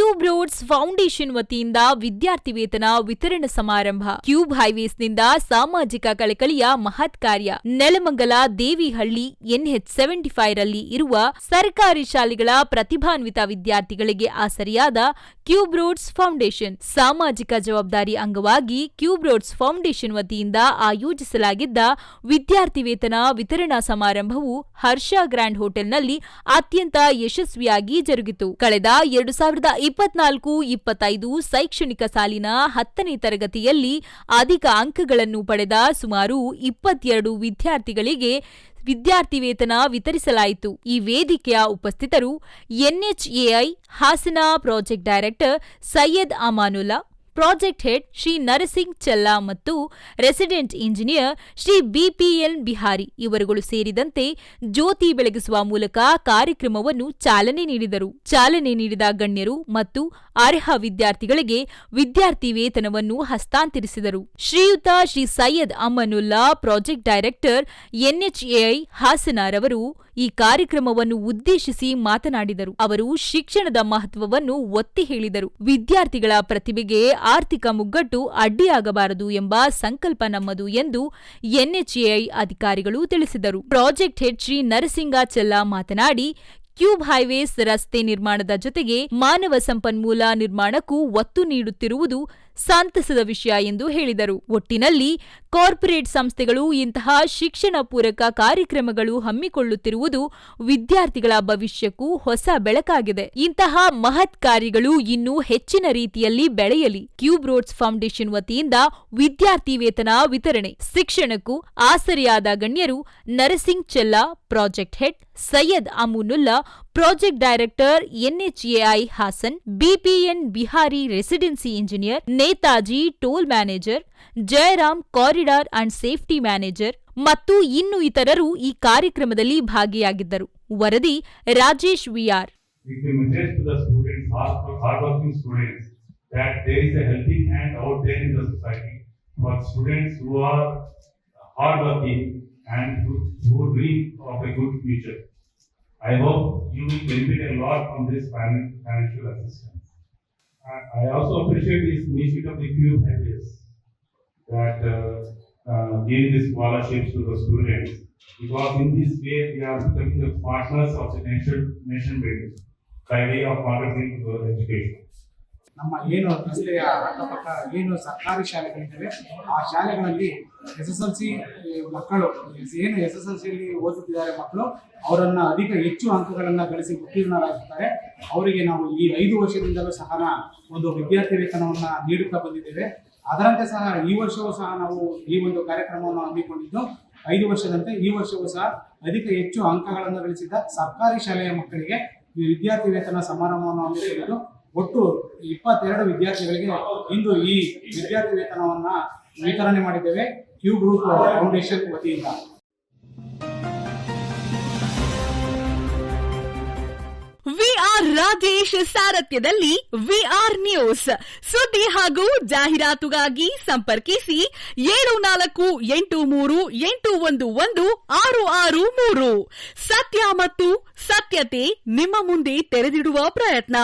Cube roads foundation ವತಿಯಿಂದ ವಿದ್ಯಾರ್ಥಿ ವೇತನ ವಿತರಣಾ ಸಮಾರಂಭ. ಕ್ಯೂಬ್ ಹೈವೇಸ್ನಿಂದ ಸಾಮಾಜಿಕ ಕಳಕಳಿಯ ಮಹತ್ ಕಾರ್ಯ. Nelamangala Devihalli NH seventy five ರಲ್ಲಿ ಇರುವ ಸರ್ಕಾರಿ ಶಾಲೆಗಳ ಪ್ರತಿಭಾನ್ವಿತ ವಿದ್ಯಾರ್ಥಿಗಳಿಗೆ ಆಸರಿಯಾದ ಕ್ಯೂಬ್ ರೋಡ್ಸ್ ಫೌಂಡೇಶನ್ ಸಾಮಾಜಿಕ ಜವಾಬ್ದಾರಿ ಅಂಗವಾಗಿ ಕ್ಯೂಬ್ ರೋಡ್ಸ್ ಫೌಂಡೇಶನ್ ವತಿಯಿಂದ ಆಯೋಜಿಸಲಾಗಿದ್ದ ವಿದ್ಯಾರ್ಥಿ ವೇತನ ವಿತರಣಾ ಸಮಾರಂಭವು ಹರ್ಷ ಗ್ರ್ಯಾಂಡ್ ಹೋಟೆಲ್ನಲ್ಲಿ ಅತ್ಯಂತ ಯಶಸ್ವಿಯಾಗಿ ಜರುಗಿತು. ಕಳೆದ ಎರಡು ಸಾವಿರದ ಇಪ್ಪತ್ನಾಲ್ಕು, ಇಪ್ಪತ್ತೈದು ಶೈಕ್ಷಣಿಕ ಸಾಲಿನ ಹತ್ತನೇ ತರಗತಿಯಲ್ಲಿ ಅಧಿಕ ಅಂಕಗಳನ್ನು ಪಡೆದ ಸುಮಾರು ಇಪ್ಪತ್ತೆರಡು ವಿದ್ಯಾರ್ಥಿಗಳಿಗೆ ವಿದ್ಯಾರ್ಥಿ ವೇತನ ವಿತರಿಸಲಾಯಿತು. ಈ ವೇದಿಕೆಯ ಉಪಸ್ಥಿತರು NHAI Hassan project director Syed Amanullah project head Shri Narasingh Chella ಮತ್ತು resident engineer Shri BPL Bihari ಇವರುಗಳು ಸೇರಿದಂತೆ ಜ್ಯೋತಿ ಬೆಳಗಿಸುವ ಮೂಲಕ ಕಾರ್ಯಕ್ರಮವನ್ನು ಚಾಲನೆ ನೀಡಿದರು. ಚಾಲನೆ ನೀಡಿದ ಗಣ್ಯರು ಮತ್ತು ಅರ್ಹ ವಿದ್ಯಾರ್ಥಿಗಳಿಗೆ ವಿದ್ಯಾರ್ಥಿ ವೇತನವನ್ನು ಹಸ್ತಾಂತರಿಸಿದರು. Shriyut Shri Syed Amanullah project director NHAI ಹಾಸನರವರು ಈ ಕಾರ್ಯಕ್ರಮವನ್ನು ಉದ್ದೇಶಿಸಿ ಮಾತನಾಡಿದರು. ಅವರು ಶಿಕ್ಷಣದ ಮಹತ್ವವನ್ನು ಒತ್ತಿ ಹೇಳಿದರು. ವಿದ್ಯಾರ್ಥಿಗಳ ಪ್ರತಿಭೆಗೆ ಆರ್ಥಿಕ ಮುಗ್ಗಟ್ಟು ಅಡ್ಡಿಯಾಗಬಾರದು ಎಂಬ ಸಂಕಲ್ಪ ನಮ್ಮದು ಎಂದು ಎನ್ಎಚ್ಎಐ ಅಧಿಕಾರಿಗಳು ತಿಳಿಸಿದರು. ಪ್ರಾಜೆಕ್ಟ್ ಹೆಡ್ ಶ್ರೀ ನರಸಿಂಗಾಚಲ್ಲ ಮಾತನಾಡಿ, ಕ್ಯೂಬ್ ಹೈವೇಸ್ ರಸ್ತೆ ನಿರ್ಮಾಣದ ಜೊತೆಗೆ ಮಾನವ ಸಂಪನ್ಮೂಲ ನಿರ್ಮಾಣಕ್ಕೂ ಒತ್ತು ನೀಡುತ್ತಿರುವುದು ಸಂತಸದ ವಿಷಯ ಎಂದು ಹೇಳಿದರು. ಒಟ್ಟಿನಲ್ಲಿ ಕಾರ್ಪೊರೇಟ್ ಸಂಸ್ಥೆಗಳು ಇಂತಹ ಶಿಕ್ಷಣ ಪೂರಕ ಕಾರ್ಯಕ್ರಮಗಳು ಹಮ್ಮಿಕೊಳ್ಳುತ್ತಿರುವುದು ವಿದ್ಯಾರ್ಥಿಗಳ ಭವಿಷ್ಯಕ್ಕೂ ಹೊಸ ಬೆಳಕಾಗಿದೆ. ಇಂತಹ ಮಹತ್ ಕಾರ್ಯಗಳು ಇನ್ನೂ ಹೆಚ್ಚಿನ ರೀತಿಯಲ್ಲಿ ಬೆಳೆಯಲಿ. ಕ್ಯೂಬ್ ರೋಡ್ಸ್ ಫೌಂಡೇಶನ್ ವತಿಯಿಂದ ವಿದ್ಯಾರ್ಥಿ ವೇತನ ವಿತರಣೆ. ಶಿಕ್ಷಣಕ್ಕೂ ಆಸರೆಯಾದ ಗಣ್ಯರು Narasingh Chella project head, Syed Amanullah project director NHAI Hassan BPN Bihari residency engineer Netaji toll manager Jayaram corridor and safety manager ಮತ್ತು ಇನ್ನು ಇತರರು ಈ ಕಾರ್ಯಕ್ರಮದಲ್ಲಿ ಭಾಗಿಯಾಗಿದ್ದರು ವರದಿ Rajesh VR hard, hardworking and who, who dream of a good future. I hope you will benefit a lot from this financial assistance. I, also appreciate this initiative of the Cube Ideas that uh, uh, gave these scholarships to the students because in this way we are becoming the partners of the nation, nation building by way of contributing to education. ನಮ್ಮ ಏನು ರಸ್ತೆಯ ಅಕ್ಕಪಕ್ಕ ಏನು ಸರ್ಕಾರಿ ಶಾಲೆಗಳಿದ್ದಾವೆ ಆ ಶಾಲೆಗಳಲ್ಲಿ S S L C ಮಕ್ಕಳು, ಏನು ಎಸ್ ಎಸ್ ಎಲ್ ಸಿಯಲ್ಲಿ ಓದುತ್ತಿದ್ದಾರೆ ಮಕ್ಕಳು, ಅವರನ್ನ ಅಧಿಕ ಹೆಚ್ಚು ಅಂಕಗಳನ್ನು ಗಳಿಸಿ ಉತ್ತೀರ್ಣರಾಗುತ್ತಾರೆ ಅವರಿಗೆ ನಾವು ಈ ಐದು ವರ್ಷದಿಂದಲೂ ಸಹ ಒಂದು ವಿದ್ಯಾರ್ಥಿ ವೇತನವನ್ನು ನೀಡುತ್ತಾ ಬಂದಿದ್ದೇವೆ. ಅದರಂತೆ ಸಹ ಈ ವರ್ಷವೂ ಸಹ ನಾವು ಈ ಒಂದು ಕಾರ್ಯಕ್ರಮವನ್ನು ಹಮ್ಮಿಕೊಂಡಿದ್ದು, ಐದು ವರ್ಷದಂತೆ ಈ ವರ್ಷವೂ ಸಹ ಅಧಿಕ ಹೆಚ್ಚು ಅಂಕಗಳನ್ನು ಗಳಿಸಿದ ಸರ್ಕಾರಿ ಶಾಲೆಯ ಮಕ್ಕಳಿಗೆ ವಿದ್ಯಾರ್ಥಿ ವೇತನ ಸಮಾರಂಭವನ್ನು ಹಮ್ಮಿಕೊಂಡಿದ್ದು ಒಟ್ಟು ಇಪ್ಪತ್ತೆರಡು ವಿದ್ಯಾರ್ಥಿಗಳಿಗೆ ಇಂದು ಈ ವಿದ್ಯಾರ್ಥಿ ವೇತನವನ್ನ ವಿತರಣೆ ಮಾಡಿದ್ದೇವೆ. ಕ್ಯೂ ಗ್ರೂಪ್ ಫೌಂಡೇಶನ್ ವತಿಯಿಂದ. ರಾಜೇಶ್ ಸಾರಥ್ಯದಲ್ಲಿ ವಿಆರ್ ನ್ಯೂಸ್ ಸುದ್ದಿ ಹಾಗೂ ಜಾಹೀರಾತುಗಾಗಿ ಸಂಪರ್ಕಿಸಿ ಏಳು ನಾಲ್ಕು ಎಂಟು ಮೂರು ಎಂಟು ಒಂದು ಒಂದು ಆರು ಆರು ಮೂರು. ಸತ್ಯ ಮತ್ತು ಸತ್ಯತೆ ನಿಮ್ಮ ಮುಂದೆ ತೆರೆದಿಡುವ ಪ್ರಯತ್ನ.